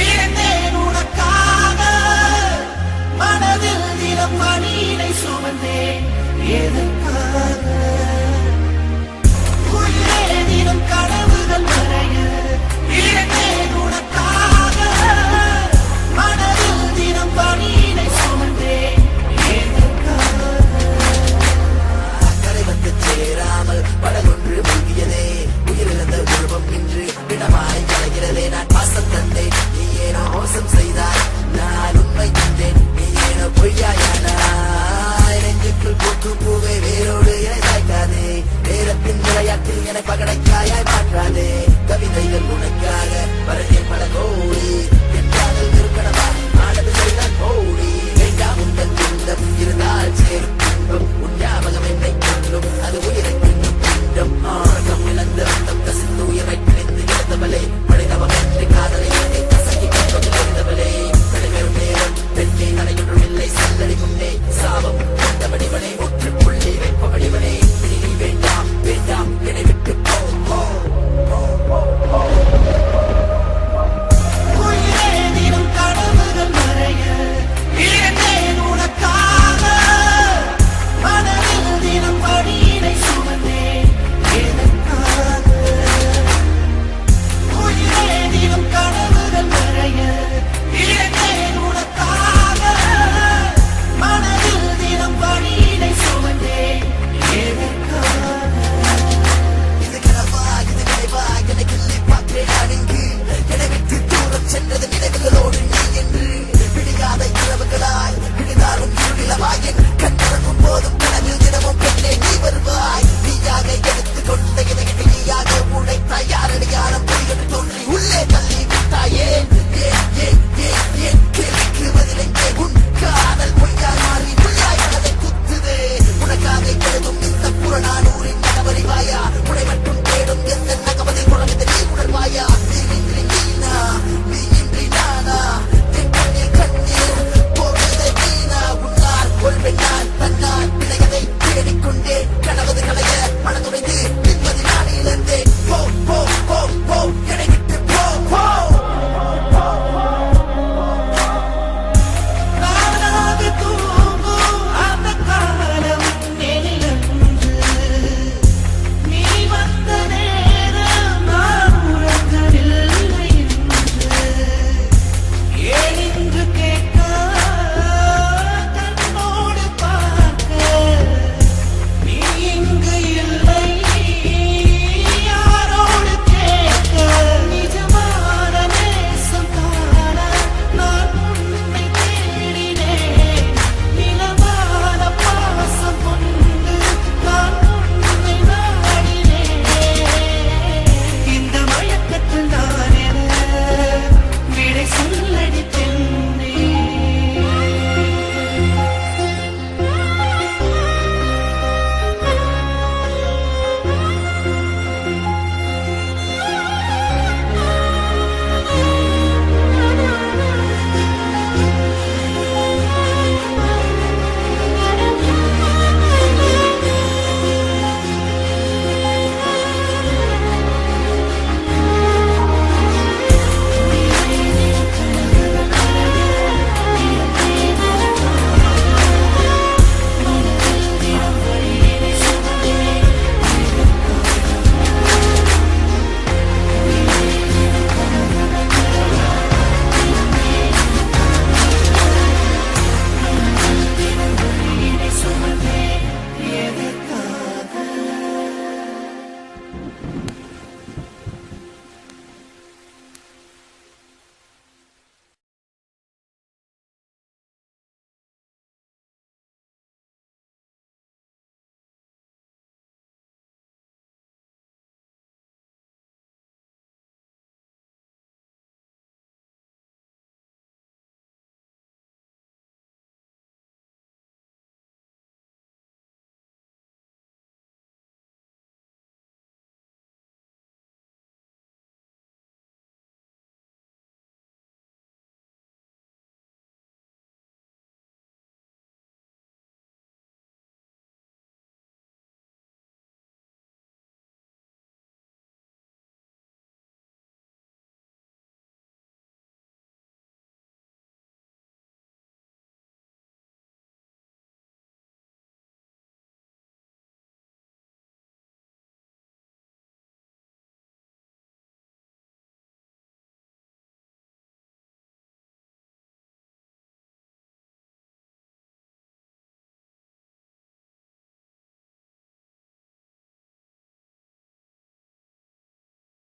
இழந்தேன் உனக்காக. மனதில் தினம் பணியினை சுமந்தேன். எதற்காக it.